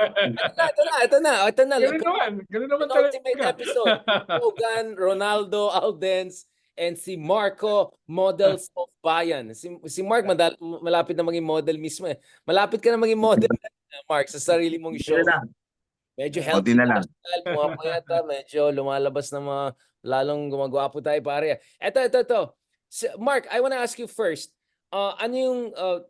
ito na, ito na, ito na, ito na. Ganun naman. Ganun naman talaga. episode. Hogan, Ronaldo, Aldens, and si Marco, models of Bayan. Si, si Mark, madal, malapit na maging model mismo eh. Malapit ka na maging model, Mark, sa sarili mong show. Na. Medyo healthy na lang. lifestyle, pumapayat ka, medyo lumalabas na mga lalong gumagwapo tayo pare. Eto, eto. Si- Mark, I wanna ask you first. Uh, ano yung uh,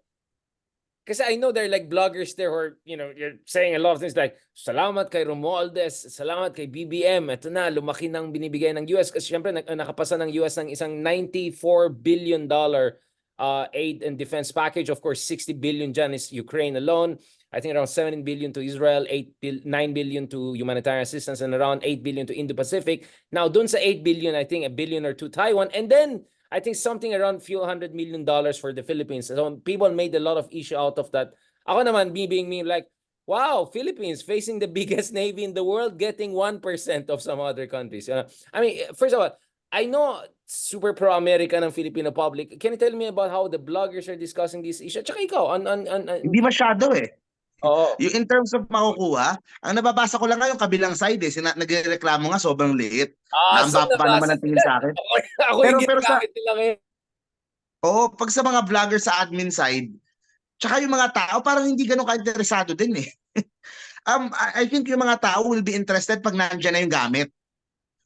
kasi I know there are like bloggers there who are, you know, you're saying a lot of things like, salamat kay Romualdez, salamat kay BBM, ito na, lumaki ng binibigay ng US. Kasi syempre, nak- nakapasa ng US ng isang $94 billion uh, aid and defense package. Of course, 60 billion dyan is Ukraine alone. I think around 7 billion to Israel, 8 bil- 9 billion to humanitarian assistance, and around 8 billion to Indo-Pacific. Now, dun sa 8 billion, I think a billion or two Taiwan. And then, I think something around few hundred million dollars for the Philippines. So people made a lot of issue out of that. Ako naman, me being me, like, wow, Philippines facing the biggest navy in the world, getting 1% of some other countries. Uh, I mean, first of all, I know super pro-American ng Filipino public. Can you tell me about how the bloggers are discussing this issue? Tsaka ikaw, on, on, on, on Hindi masyado eh. Oo. Yung in terms of makukuha, ang nababasa ko lang nga yung kabilang side eh. Sina, nagreklamo nga sobrang liit. Ah, Na ang baba naman ang tingin sa akin. Ako, ako Pero- yung pero sa- nila ngayon. Oo, pag sa mga vlogger sa admin side, tsaka yung mga tao parang hindi ganun ka-interesado din eh. um, I, I think yung mga tao will be interested pag nandyan na yung gamit.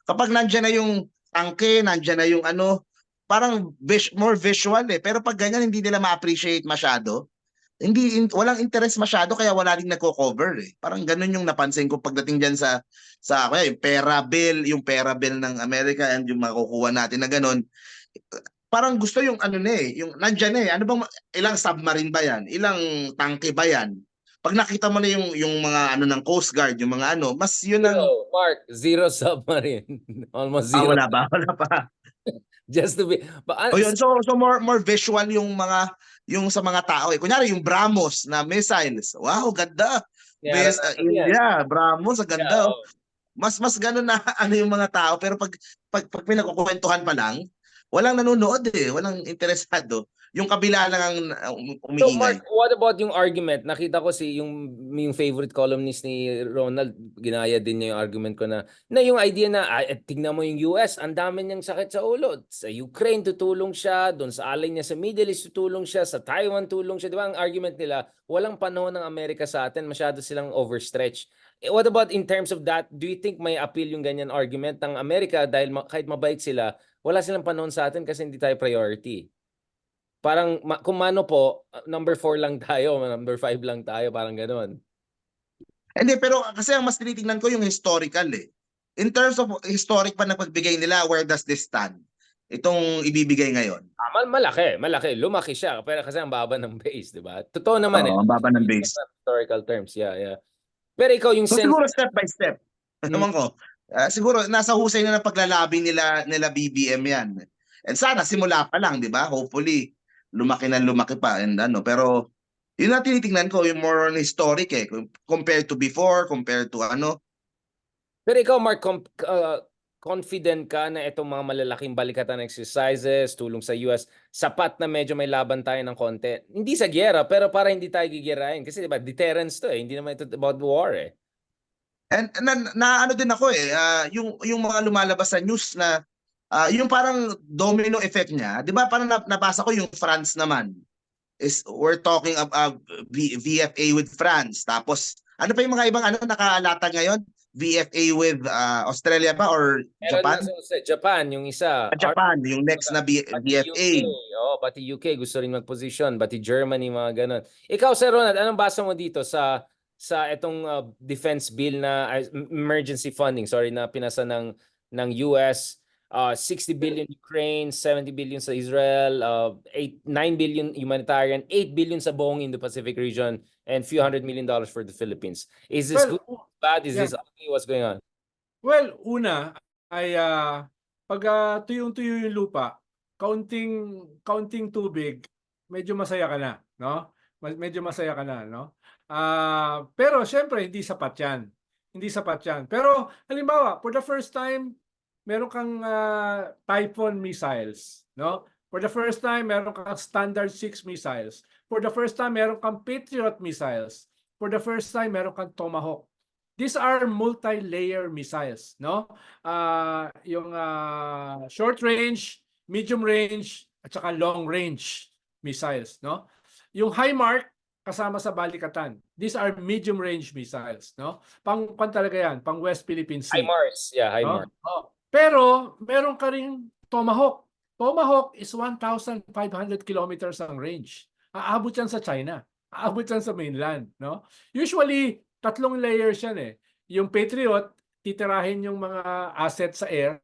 Kapag nandyan na yung tangke, nandyan na yung ano, parang vis- more visual eh. Pero pag ganyan, hindi nila ma-appreciate masyado. Hindi, in- walang interest masyado kaya wala rin nagko-cover eh. Parang ganun yung napansin ko pagdating dyan sa, sa kaya yung pera bill, yung pera bill ng Amerika and yung makukuha natin na ganun parang gusto yung ano na eh, yung nandyan na eh. Ano bang, ilang submarine ba yan? Ilang tangke ba yan? Pag nakita mo na yung, yung mga ano ng Coast Guard, yung mga ano, mas yun ang, Zero, Mark, zero submarine. Almost ah, zero. wala ba? Wala pa. Just to be, but uh, O yun, so, so more, more visual yung mga, yung sa mga tao eh. Kunyari yung Brahmos na missiles. Wow, ganda. yeah, Best, uh, India, Brahmos, ang ganda. oh. Mas, mas ganun na ano yung mga tao. Pero pag, pag, pag pinagkukwentuhan pa lang, walang nanonood eh. Walang interesado. Yung kabila lang ang um- So umiingay. Mark, what about yung argument? Nakita ko si yung yung favorite columnist ni Ronald, ginaya din niya yung argument ko na na yung idea na ah, tignan mo yung US, ang dami niyang sakit sa ulo. Sa Ukraine tutulong siya, doon sa alay niya sa Middle East tutulong siya, sa Taiwan tulong siya, 'di ba? Ang argument nila, walang panahon ng Amerika sa atin, masyado silang overstretch. Eh, What about in terms of that? Do you think may appeal yung ganyan argument ng Amerika dahil ma- kahit mabait sila, wala silang panahon sa atin kasi hindi tayo priority? Parang ma- kung mano po, number 4 lang tayo, number 5 lang tayo, parang gano'n. Hindi, pero kasi ang mas tinitingnan ko yung historical eh. In terms of historic pa na pagbigay nila, where does this stand? Itong ibibigay ngayon. Ah, mal- malaki, malaki. Lumaki siya, pero kasi ang baba ng base, di ba? Totoo naman eh. Oo, ang baba ng base. Historical terms, yeah, yeah. Pero ikaw yung So sense, siguro step by step. Mm. Naman ko. ah, siguro nasa husay na ng paglalabi nila nila BBM yan. And sana simula pa lang, 'di ba? Hopefully lumaki na lumaki pa and ano, pero yun na tinitingnan ko yung more on historic eh compared to before, compared to ano. pero ikaw Mark, com- uh, confident ka na itong mga malalaking balikatan exercises, tulong sa US, sapat na medyo may laban tayo ng konti. Hindi sa gyera, pero para hindi tayo gigirain. Kasi di ba, deterrence to eh. Hindi naman ito about war eh. And na, na ano din ako eh, ah, yung yung mga lumalabas sa news na ah, yung parang domino effect niya, 'di ba? Parang na- nabasa ko yung France naman. Is we're talking about V- VFA with France. Tapos ano pa yung mga ibang ano nakalatag ngayon? VFA with ah, Australia ba or Meron Japan? na Japan, yung isa. Ah, Japan, yung next na B- VFA. UK, oh, pati UK gusto rin mag-position, pati Germany mga ganun. Ikaw Sir Ronald, anong basa mo dito sa sa itong uh, defense bill na uh, emergency funding, sorry, na pinasa ng ng US uh, 60 billion Ukraine, 70 billion sa Israel, uh, 8 9 billion humanitarian, 8 billion sa buong Indo-Pacific region and few hundred million dollars for the Philippines. Is this Well, good? Bad? Is yeah. this ugly? What's going on? Well, una ay ah, pag ah, tuyong-tuyo yung lupa, kaunting kaunting tubig, medyo masaya ka na, no? Medyo masaya ka na, no? Ah, pero syempre hindi sapat 'yan. Hindi sapat 'yan. Pero halimbawa, for the first time, meron kang ah, Typhoon missiles, no? For the first time, meron kang Standard 6 missiles. For the first time, meron kang Patriot missiles. for the first time meron kang Tomahawk. These are multi-layer missiles, no? Ah, yung ah, short range, medium range, at saka long range missiles, no? Yung HIMARK kasama sa balikatan. These are medium range missiles, no? Pang pan talaga yan, pang West Philippine Sea. Hi Mars. Yeah, hi no? Oh. Pero meron ka ring Tomahawk. Tomahawk is 1,500 kilometers ang range. Aabot yan sa China. Aabot yan sa mainland, no? Usually, tatlong layers yan eh. Yung Patriot, titirahin yung mga assets sa air.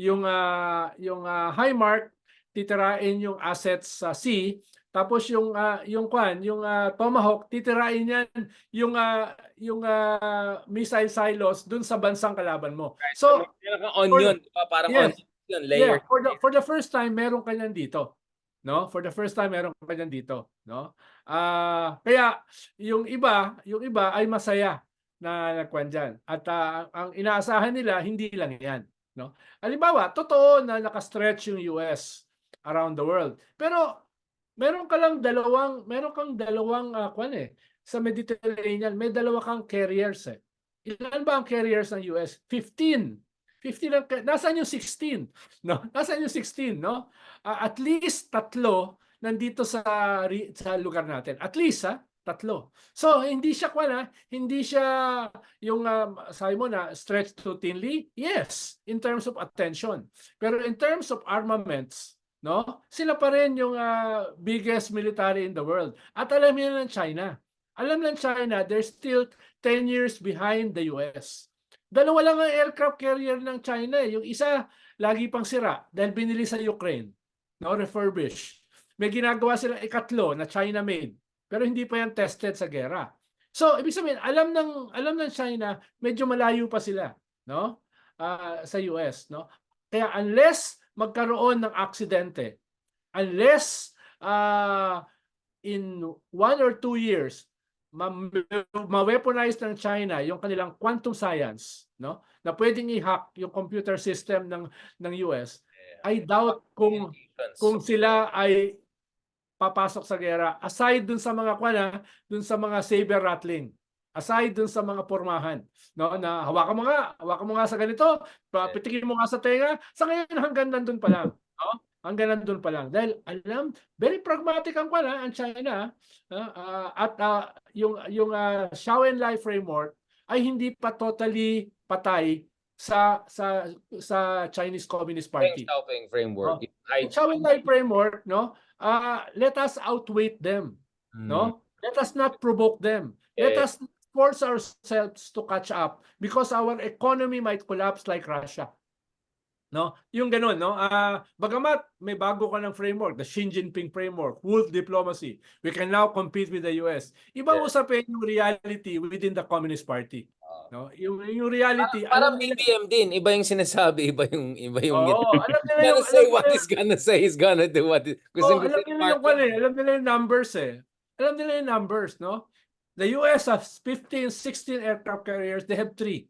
Yung ah, yung ah, HIMARK, titirahin yung assets sa sea. Tapos yung ah, yung kwan, yung ah, Tomahawk, titirahin yan yung ah, yung ah, missile silos dun sa bansang kalaban mo. So, Meron kang onion, di ba? Parang Yes. onion layer. Yeah, for the for the first time meron ka niyan dito. No? For the first time meron ka niyan dito, no? Ah, kaya yung iba, yung iba ay masaya na nagkuan diyan. At ah, ang inaasahan nila hindi lang 'yan, no? Halimbawa, totoo na naka-stretch yung US around the world. Pero meron ka lang dalawang meron kang dalawang uh, kwan eh sa Mediterranean, may dalawa kang carriers eh. Ilan ba ang carriers ng US? 15. 15 lang. ka- Nasaan yung 16? No? Nasaan yung 16, no? Ah, at least tatlo nandito sa sa lugar natin. At least ha, tatlo. So hindi siya kwan hindi siya yung um, sabi mo na stretched too thinly. Yes, in terms of attention. Pero in terms of armaments, no? Sila pa rin yung ah, biggest military in the world. At alam niyo ng China. Alam ng China, they're still 10 years behind the US. Dalawa lang ang aircraft carrier ng China. eh. Yung isa, lagi pang sira dahil binili sa Ukraine. No, refurbish. May ginagawa silang ikatlo na China made. Pero hindi pa yan tested sa gera. So, ibig sabihin, alam ng alam ng China, medyo malayo pa sila, no? Ah, sa US, no? Kaya unless magkaroon ng aksidente, unless ah, in one or two years, ma- ma-weaponize ng China yung kanilang quantum science, no? Na pwedeng i-hack yung computer system ng ng US. I doubt kung kung sila ay papasok sa gera aside dun sa mga kwana, dun sa mga saber rattling. Aside dun sa mga pormahan, no, na hawakan mo nga, hawakan mo nga sa ganito, papitikin mo nga sa tenga, sa ngayon hanggang nandun pa lang, no? Hanggang nandun pa lang. Dahil alam, very pragmatic ang kwana, ang China, ah, at ah, yung yung uh, Xiao Enlai framework ay hindi pa totally patay sa sa sa Chinese Communist Party. Deng framework. Oh. Xiao Enlai framework, no? ah let us outweight them, Mm. no? Let us not provoke them. Let us force ourselves to catch up because our economy might collapse like Russia. No? Yung ganun, no? Ah, bagamat may bago ka ng framework, the Xi Jinping framework, wolf diplomacy. We can now compete with the US. Iba Yeah. usapin yung reality within the Communist Party. No? Yung, yung reality, Parang alam nila- BBM din, iba yung sinasabi, iba yung iba yung Oo, alam nila yung, say alam what nila- he's gonna say, he's gonna do what gusto Oh, alam nila yung eh. Alam nila yung numbers eh. Alam nila yung numbers, no? The US has 15, 16 aircraft carriers. They have three.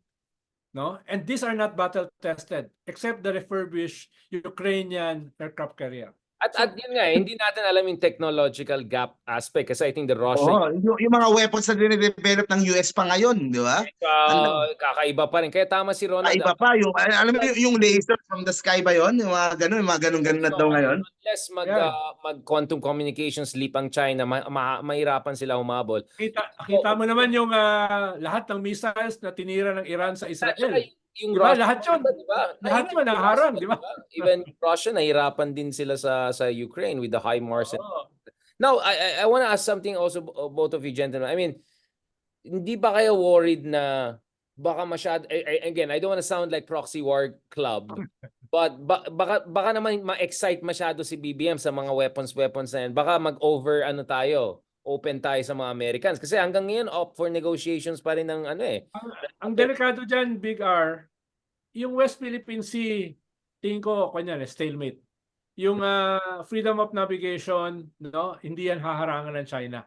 No? And these are not battle tested except the refurbished Ukrainian aircraft carrier. At, at yun nga, eh, hindi natin alam yung technological gap aspect kasi I think the Russia Oo, yung, yung mga weapons na dinedevelop ng US pa ngayon, di ba? uh, kakaiba pa rin. Kaya tama si Ronald. Ay, iba pa. Yung, al- alam mo yung, yung laser from the sky ba yun? Yung mga ganun, yung mga ganun-ganun na daw ngayon. Unless mag, Yeah. uh, mag quantum communications leap ang China, ma- ma- mahirapan sila humabol. Kita, kita mo naman yung ah, lahat ng missiles na tinira ng Iran sa At Israel. saka yung Diba? Russia, Lahat yun. diba? Lahat yun, naharang, diba? Even Russia, nahirapan din sila sa sa Ukraine with the high Mars. Oo. Now, I, I, I want to ask something also uh, both of you gentlemen. I mean, hindi ba kayo worried na baka masyad I- I- again, I don't want to sound like proxy war club. But ba, baka baka naman ma-excite masyado si BBM sa mga weapons weapons na yan. Baka mag-over ano tayo, open tayo sa mga Americans kasi hanggang ngayon up for negotiations pa rin ng ano eh. Ang delikado dyan, Big R, yung West Philippine Sea, tingin ko, kanyan, stalemate. Yung ah, freedom of navigation, no, hindi yan haharangan ng China.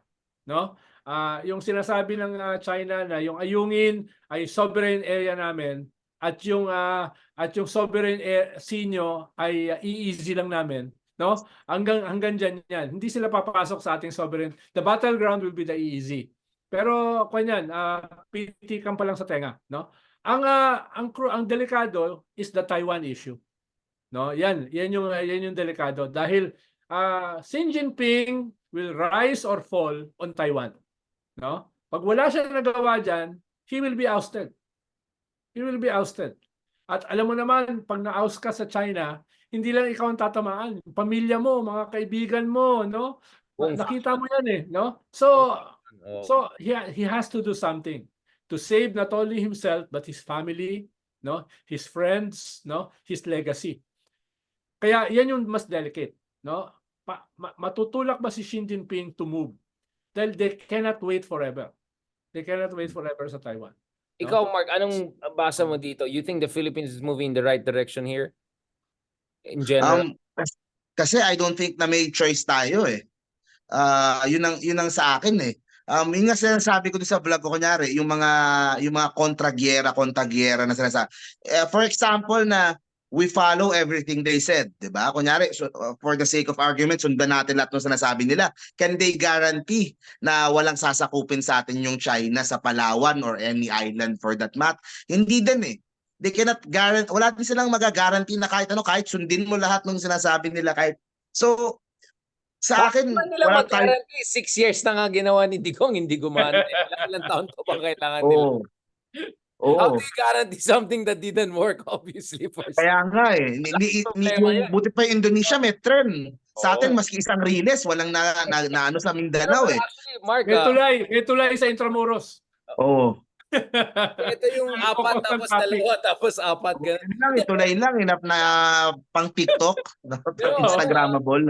No? Ah, yung sinasabi ng ah, China na yung ayungin ay sovereign area namin at yung ah, at yung sovereign air, sea nyo ay ah, i-easy lang namin. No? Hanggang hanggang diyan yan. Hindi sila papasok sa ating sovereign. The battleground will be the EEZ. Pero kanyan, ah pitikan pa lang sa tenga, no? Ang ah, ang ang delikado is the Taiwan issue. No? Yan, yan yung yan yung delikado dahil ah Xi Jinping will rise or fall on Taiwan. No? Pag wala siya nagawa diyan, he will be ousted. He will be ousted. At alam mo naman, pag na-oust ka sa China, hindi lang ikaw ang tatamaan. Pamilya mo, mga kaibigan mo, no? Nakita mo yan eh, no? So, Oh. so he, he has to do something to save not only himself but his family, no? His friends, no? His legacy. Kaya yan yung mas delicate, no? Pa, ma- matutulak ba si Xi Jinping to move? Dahil they cannot wait forever. They cannot wait forever sa Taiwan. Ikaw, Mark, anong basa mo dito? You think the Philippines is moving in the right direction here? In general? Um, kas- kasi I don't think na may choice tayo eh. Ah, yun ang yun ang sa akin eh. Um, yung nga sinasabi ko sa vlog ko kunyari, yung mga yung mga kontra-gyera, kontra-gyera na sinasabi. Eh, for example na we follow everything they said, 'di ba? Kunyari so, uh, for the sake of argument, sundan natin lahat ng sinasabi nila. Can they guarantee na walang sasakupin sa atin yung China sa Palawan or any island for that matter? Hindi din eh they cannot guarantee, wala din silang magagaranti na kahit ano, kahit sundin mo lahat ng sinasabi nila, kahit, so, sa akin, nila wala tayo, mag-guarantee? Six years na nga ginawa ni Digong, hindi gumana. Eh, Ilang, ilang taon pa ba kailangan nila? oo, oo, How do you guarantee something that didn't work, obviously? For kaya nga eh, hindi, Problema yung, buti pa yung Indonesia, may trend. Sa atin, maski isang riles, walang na, na, na ano sa Mindanao eh. Actually, Mark, May ah, tulay, may tulay sa Intramuros. Oo. ito yung apat, tapos dalawa, tapos apat. Ganun. Yun lang, ituloy lang, enough na pang TikTok.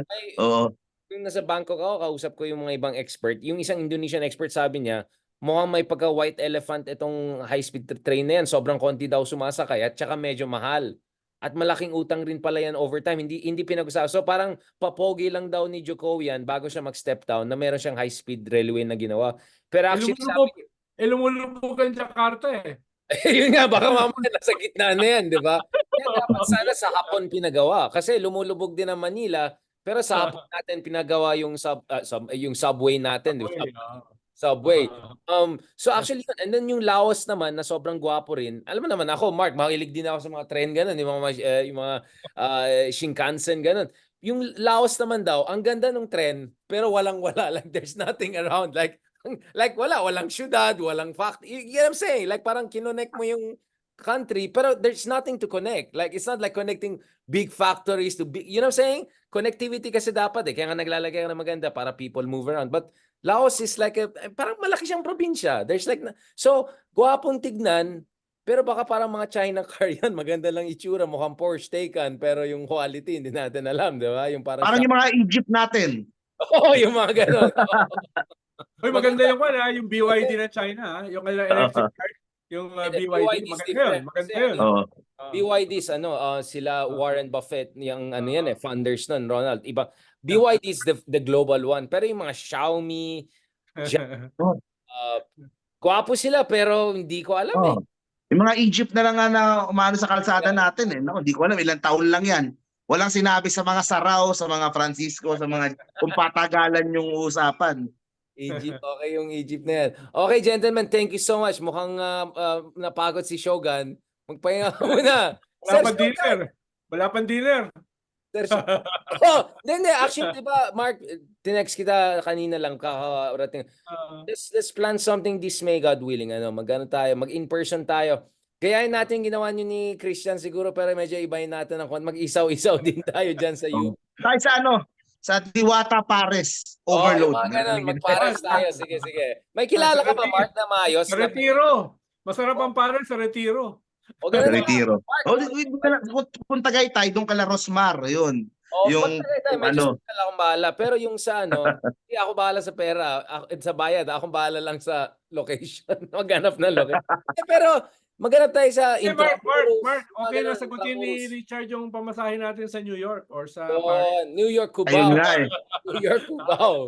Ay, Oo. Yung nasa Bangkok ako, kausap ko yung mga ibang expert. Yung isang Indonesian expert sabi niya, mukhang may pagka white elephant itong high-speed tra- train na yan. Sobrang konti daw sumasakay at saka medyo mahal. At malaking utang rin pala yan over time. Hindi, hindi pinag-usapan. So parang papogi lang daw ni Joko yan bago siya mag-step down na meron siyang high-speed railway na ginawa. Pero actually, Lumulubog, sabi, eh, lumulubog ang Jakarta eh. yun nga, baka mamaya nasa gitna na yan, di ba? Kaya dapat sana sa hapon pinagawa. Kasi lumulubog din ang Manila, pero sa hapon natin pinagawa yung sub, ah, sub- eh, yung subway natin, di ba? Ah. Subway. Ah. Um, so actually, yun. and then yung Laos naman na sobrang gwapo rin. Alam mo naman ako, Mark, makilig din ako sa mga train ganun, yung mga eh, yung mga ah, Shinkansen ganun. Yung Laos naman daw, ang ganda ng tren, pero walang-wala like there's nothing around like like wala, walang syudad, walang fact. You, you know what I'm saying? Like parang kinonect mo yung country, pero there's nothing to connect. Like it's not like connecting big factories to big, you know what I'm saying? Connectivity kasi dapat eh. Kaya nga naglalagay ka ng maganda para people move around. But Laos is like a, eh, parang malaki siyang probinsya. There's like, na- so, gwapong tignan, pero baka parang mga China car yan. Maganda lang itsura, mukhang Porsche Taycan, pero yung quality hindi natin alam, di ba? Yung parang, Parang yung mga Egypt natin. Oo, yung mga ganun. Uy, maganda yung wala, yung BYD ng China, ah, yung electric car, yung uh, Eh, BYD, BYD is maganda yun, different maganda kasi yun. Oo. Ah. BYDs, ano, ah, sila Warren Buffett, yung ano yan eh, funders nun, Ronald. Iba, BYD is the, the global one. Pero yung mga Xiaomi, ah, gwapo sila, pero hindi ko alam eh. Oo. Yung mga Egypt na lang nga na umano sa kalsada natin eh. Naku, hindi ko alam, ilang taon lang yan. Walang sinabi sa mga Sarao, sa mga Francisco, sa mga kung patagalan yung usapan. Egypt, okay yung Egypt na yan. Okay, gentlemen, thank you so much. Mukhang ah, ah, napagod si Shogun. Magpahinga ka muna. Wala Sir, pang dealer. Wala pang dealer. Sir, oh, hindi. Actually, di ba, Mark, tinext kita kanina lang, kakarating. Ah, Let's, let's plan something this May, God willing. Ano, mag-ano tayo, mag-in-person tayo. Gayahin natin ginawa nyo ni Christian siguro, pero medyo ibahin natin ang. Mag-isaw-isaw din tayo dyan sa Oh. U. Tayo sa ano, sa Diwata Pares Oh, overload. yung mga ganun, magpares tayo. Sige, sige. May kilala ka ba, Mark, na maayos? sa retiro. Masarap ang parang sa retiro. O, Sa ganun na. retiro. Mark, Oh, di- kung- Tagaytay, doon kala Rosmar, yun. Oh, Yung, tayo, medyo ano. ano, akong bahala. Pero yung sa ano, hindi ako bahala sa pera, ako, sa bayad, akong bahala lang sa location. Maghanap ng location. Eh, pero maghanap tayo sa Eh, Mark, Mark, Intramuros, Mark, mga okay na sagutin ni. Richard yung pamasahe natin sa New York or sa Oh, Paris. New York, Cubao. ayun nga eh. New York, Cubao.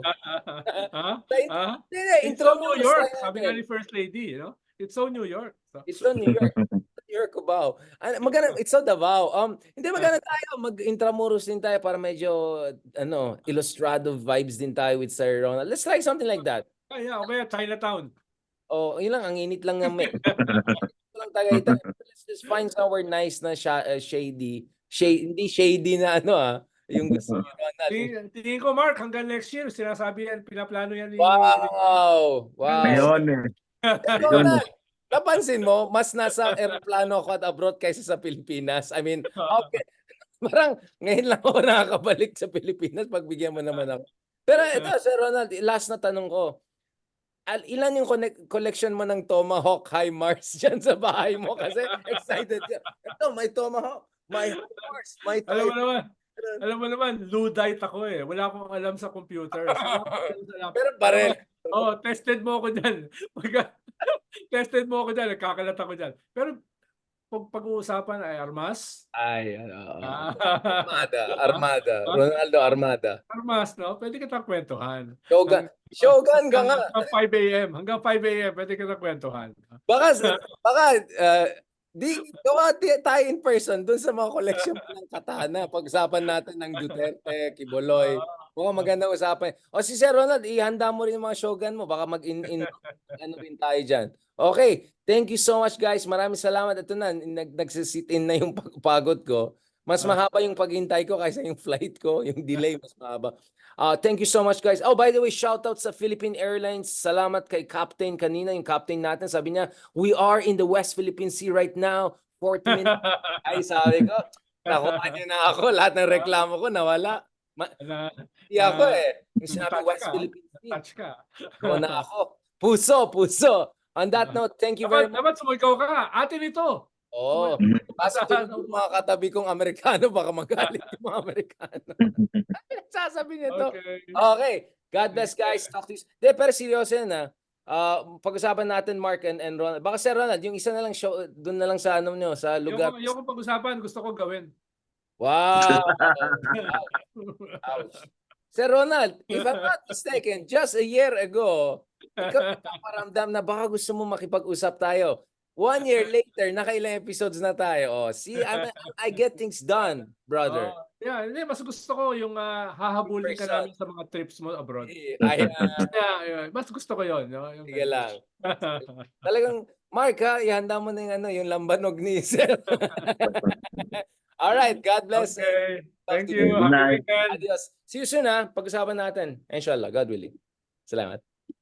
ha? Tay- Ha? Hindi, hindi, It's so New Intramuros York, sabi nga natin. ni First Lady, you know? It's so New York. So, It's so New York. New York, Cubao. Magana, it's so Davao. Um, hindi magana tayo, mag-Intramuros din tayo para medyo, ano, illustrado vibes din tayo with Sir Ronald. Let's try something like that. ah, yeah, okay, Chinatown. Oh, yun lang, ang init lang ng may. Tagaytay. Let's just find somewhere nice na sha- uh, shady. Shady, hindi shady na ano ah. Yung gusto ni Ronald. Tingin, tingin ko, Mark, hanggang next year, sinasabi yan, pinaplano yan. ni- Wow! Wow! Ayun eh. Napansin mo, mas nasa aeroplano ako at abroad kaysa sa Pilipinas. I mean, okay. Parang ngayon lang ako nakakabalik sa Pilipinas, pagbigyan mo naman ako. Pero ito, Sir Ronald, last na tanong ko. Al- Ilan yung collection mo ng Tomahawk High Mars dyan sa bahay mo? Kasi excited ka. Ito, may Tomahawk, may High Mars, may Alam mo naman, alam mo naman, Luddite ako eh. Wala akong alam sa computer. So. Pero barel. Oh, tested mo ako dyan. Tested mo ako dyan, nagkakalat ako dyan. Pero pag-uusapan ay armas. Ay, ano. Ah, Armada, Armada. Ronaldo Armada. armas, no? Pwede kitang kwentuhan. Shogun. Shogun ka nga. Hanggang 5 a.m. Hanggang 5 a.m. Pwede kitang kwentuhan. Baka, baka, uh, di, gawa di- tayo in person dun sa mga collection ng katana. Pag-usapan natin ng Duterte, Kiboloy. Mukhang maganda usapan. O si Sir Ronald, ihanda mo rin yung mga shogun mo. Baka mag-in, in, ano rin tayo dyan. Okay, thank you so much guys. Maraming salamat. Ito na, nag, nagsisit in na yung pagpagod ko. Mas mahaba yung paghintay ko kaysa yung flight ko. Yung delay, mas mahaba. Uh, thank you so much guys. Oh, by the way, shout out sa Philippine Airlines. Salamat kay Captain kanina, yung captain natin. Sabi niya, we are in the West Philippine Sea right now. 40 minutes. Ay, sabi ko, nakuha niyo na ako. Lahat ng reklamo ko nawala. na, Hindi ako Ah, eh. Yung sinabi West. Philippine Sea. touch ka. Na ako. Puso, puso. On that note, thank you very Dapat, much. dapat sumigaw ka. Atin ito. Oh, kaso yung mga katabi kong Amerikano, baka magalit yung mga Amerikano. Sasabi niya to. Okay. Okay. God bless guys. Talk to you. De, pero seryoso yan ah. Ah, pag-usapan natin Mark and, and Ronald. Baka Sir Ronald, yung isa na lang show, doon na lang sa ano nyo, sa lugar. Yung, yung pag-usapan, gusto ko gawin. Wow. Ouch. Sir Ronald, if I'm not mistaken, just a year ago, ikaw nakaparamdam na baka gusto mo makipag-usap tayo. One year later, nakailang episodes na tayo. Oh, see, I'm, I get things done, brother. Oh, yeah, hindi, mas gusto ko yung ah, hahabulin ka namin sa mga trips mo abroad. Ay, ah, Yeah, yeah, mas gusto ko yun. No? Yung, sige lang. Talagang, Mark ha, ihanda mo na yung, ano, yung lambanog ni Sir. Alright, God bless. okay. Thank you. you. Happy Night. Adios. See you soon ha. Pag-usapan natin. Inshallah, God willing. Salamat.